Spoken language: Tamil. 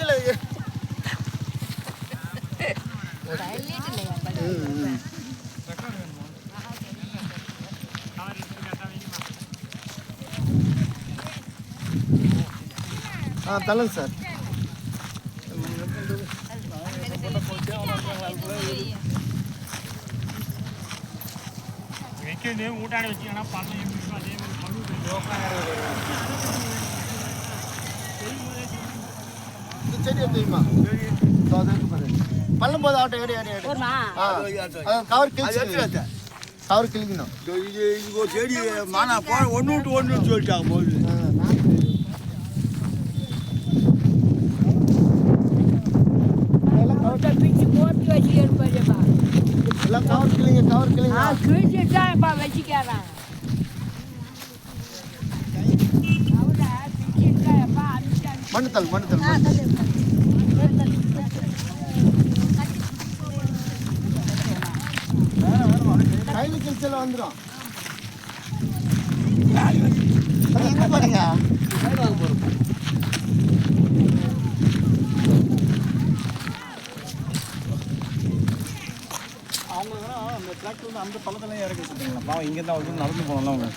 கீழே ஆ தள்ளுங்க சார். வைக்கணும் ஊட்டாடி வச்சுக்கணும் பணம் எப்படி இருக்கோ அதே மாதிரி இந்த செடி தெரியுமா பள்ளம் போது ஆட்டோ ஏடி ஏடி ஏடி. கவர் கிழிச்சு கவர் கிழிக்கணும். ஒரு செடி மானா போ ஒன்று விட்டு ஒன்று சொல்லிட்டாங்க போது எல்லாம் கவர் கிளிங்க கவர் கிளிங்க கிழிச்சுட்டான்ப்பா வச்சுக்கிறேன் மண்ணு தள் மண்ணு தள் மண்ணு. கிழிச்சல வந்துடும் எங்க போறீங்க அவங்க அந்த டிராக்டர் வந்து அந்த பள்ளத்துல இறக்கி வச்சுருக்காங்க. பாவம் இங்கே தான் நடந்து போனோம்ல அவங்க.